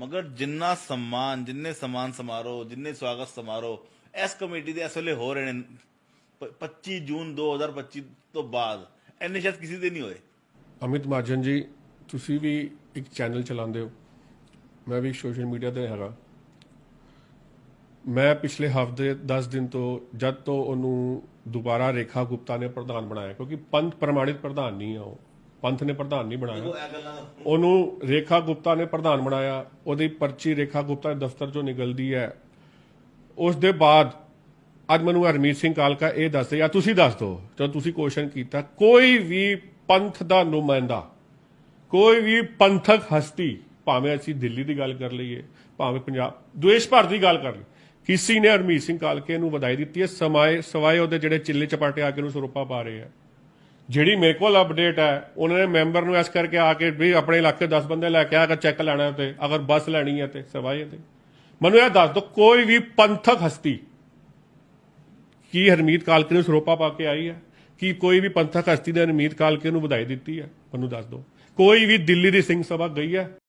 ਮਗਰ ਜਿੰਨਾ ਸਨਮਾਨ ਜਿੰਨੇ ਸਨਮਾਨ ਸਮਾਰੋਹ ਜਿੰਨੇ ਸਵਾਗਤ ਸਮਾਰੋਹ ਇਸ ਕਮੇਟੀ ਦੇ ਇਸ ਵੇਲੇ ਹੋ ਰਹੇ ਨੇ ਪ- 25 ਜੂਨ 2025 ਤੋਂ ਬਾਅਦ। ਇੰਨੇ ਸ਼ਾਇਦ ਕਿਸੇ ਦੇ ਨਹੀਂ ਹੋਏ। ਅਮਿਤ ਮਾਜਨ ਜੀ, ਤੁਸੀਂ ਵੀ ਇੱਕ ਚੈਨਲ ਚਲਾਉਂਦੇ ਹੋ। ਮੈਂ ਵੀ ਸੋਸ਼ਲ ਮੀਡੀਆ ਤੇ ਹੈਗਾ। ਮੈਂ ਪਿਛਲੇ ਹਫ਼ਤੇ 10 ਦਿਨ ਤੋਂ, ਜਦ ਤੋਂ ਉਹਨੂੰ ਦੁਬਾਰਾ ਰੇਖਾ ਗੁਪਤਾ ਨੇ ਪ੍ਰਧਾਨ ਬਣਾਇਆ, ਕਿਉਂਕਿ ਪੰਥ ਪ੍ਰਮਾਣਿਤ ਪ੍ਰਧਾਨ ਨਹੀਂ ਆ ਉਹ। ਪੰਥ ਨੇ ਪ੍ਰਧਾਨ ਨਹੀਂ ਬਣਾਇਆ। ਉਹਨੂੰ ਰੇਖਾ ਗੁਪਤਾ ਨੇ ਪ੍ਰਧਾਨ ਬਣਾਇਆ। ਉਹਦੀ ਪਰਚੀ ਰੇਖਾ ਗੁਪਤਾ ਦੇ ਦਫ਼ਤਰ ਚੋਂ ਨਿਕਲਦੀ ਹੈ। ਉਸ ਦੇ ਬਾਅਦ ਅੱਜ ਮੈਨੂੰ ਹਰਮੀਤ ਸਿੰਘ ਕਾਲਕਾ ਇਹ ਦੱਸ ਜਾਂ ਤੁਸੀਂ ਦੱਸ ਦਿਓ ਜਦੋਂ ਤੁਸੀਂ ਕੁਐਸਚਨ ਕੀਤਾ ਕੋਈ ਵੀ ਪੰਥ ਦਾ ਨੁਮਾਇੰਦਾ ਕੋਈ ਵੀ ਪੰਥਕ ਹਸਤੀ ਭਾਵੇਂ ਅਸੀਂ ਦਿੱਲੀ ਦੀ ਗੱਲ ਕਰ ਲਈਏ ਭਾਵੇਂ ਪੰਜਾਬ ਦੇਸ਼ ਭਰ ਦੀ ਗੱਲ ਕਰ ਲਈ ਕਿਸੇ ਨੇ ਹਰਮੀਤ ਸਿੰਘ ਕਾਲਕੇ ਨੂੰ ਵਧਾਈ ਦਿੱਤੀ ਹੈ ਸਮਾਏ ਸਵਾਏ ਉਹਦੇ ਜਿਹੜੇ ਚਿੱਲੇ ਚਪਾਟੇ ਆ ਕੇ ਨੂੰ ਸਰੂਪਾ ਪਾ ਰਹੇ ਆ। ਜਿਹੜੀ ਮੇਰੇ ਕੋਲ ਅਪਡੇਟ ਹੈ, ਉਹਨਾਂ ਨੇ ਮੈਂਬਰ ਨੂੰ ਇਸ ਕਰਕੇ ਆ ਕੇ ਵੀ ਆਪਣੇ ਇਲਾਕੇ 10 ਬੰਦੇ ਲੈ ਕੇ ਆ ਕੇ ਚੈੱਕ ਲੈਣਾ ਤੇ ਅਗਰ ਬੱਸ ਲੈਣੀ ਹੈ ਤੇ ਸਵਾਏ ਤੇ। ਮੈਨੂੰ ਇਹ ਦੱਸ ਦੋ ਕੋਈ ਵੀ ਪੰਥਕ ਹਸਤੀ, ਕੀ ਹਰਮੀਤ ਕਾਲਕੇ ਨੂੰ ਸਰੋਪਾ ਪਾ ਕੇ ਆਈ ਹੈ? ਕੀ ਕੋਈ ਵੀ ਪੰਥਕ ਹਸਤੀ ਨੇ ਹਰਮੀਤ ਕਾਲਕੇ ਨੂੰ ਵਧਾਈ ਦਿੱਤੀ ਹੈ? ਮੈਨੂੰ ਦੱਸ ਦੋ ਕੋਈ ਵੀ ਦਿੱਲੀ ਦੀ ਸਿੰਘ ਸਭਾ ਗਈ ਹੈ?